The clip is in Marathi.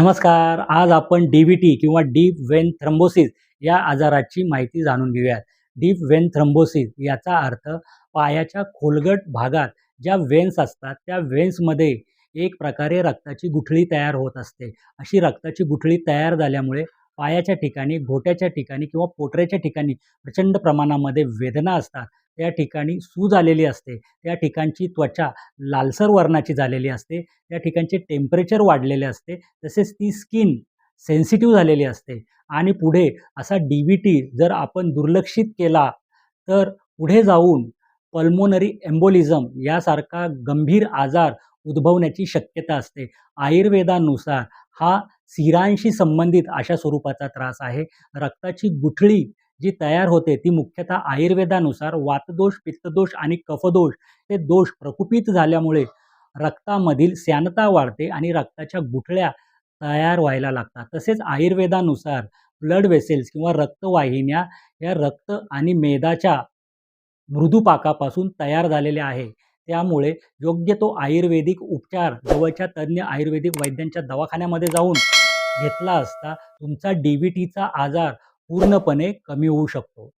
नमस्कार. आज आपण डी व्ही टी किंवा डीप वेन थ्रम्बोसिस या आजाराची माहिती जाणून घेऊयात. डीप वेन थ्रम्बोसिस याचा अर्थ पायाच्या खोलगट भागात ज्या वेन्स असतात त्या वेन्समध्ये एक प्रकारे रक्ताची गुठळी तयार होत असते. अशी रक्ताची गुठळी तयार झाल्यामुळे पायाच्या ठिकाणी घोट्याच्या ठिकाणी किंवा पोटऱ्याच्या ठिकाणी प्रचंड प्रमाणामध्ये वेदना असतात. त्या ठिकाणी सूज आलेली असते. त्या ठिकाणची त्वचा लालसर वर्णाची झालेली असते. त्या ठिकाणचे टेम्परेचर वाढलेले असते. तसेच ती स्किन सेन्सिटिव्ह झालेली असते. आणि पुढे असा डी व्ही टी जर आपण दुर्लक्षित केला तर पुढे जाऊन पल्मोनरी एम्बोलिझम यासारखा गंभीर आजार उद्भवण्याची शक्यता असते. आयुर्वेदानुसार हा सिरांशी संबंधित अशा स्वरूपाचा त्रास आहे. रक्ताची गुठळी जी तयार होते ती मुख्यतः आयुर्वेदानुसार वातदोष पित्तदोष आणि कफदोष हे दोष प्रकुपित झाल्यामुळे रक्तामधील स्यानता वाढते आणि रक्ताच्या गुठळ्या तयार व्हायला लागतात. तसेच आयुर्वेदानुसार ब्लड वेसेल्स किंवा रक्तवाहिन्या या रक्त आणि मेदाच्या मृदुपाकापासून तयार झालेल्या आहे. त्यामुळे योग्य तो आयुर्वेदिक उपचार जवळच्या तज्ज्ञ आयुर्वेदिक वैद्यांच्या दवाखान्यामध्ये जाऊन घेतला असता तुमचा डी व्ही टीचा आजार पूर्णपणे कमी होऊ शकतो.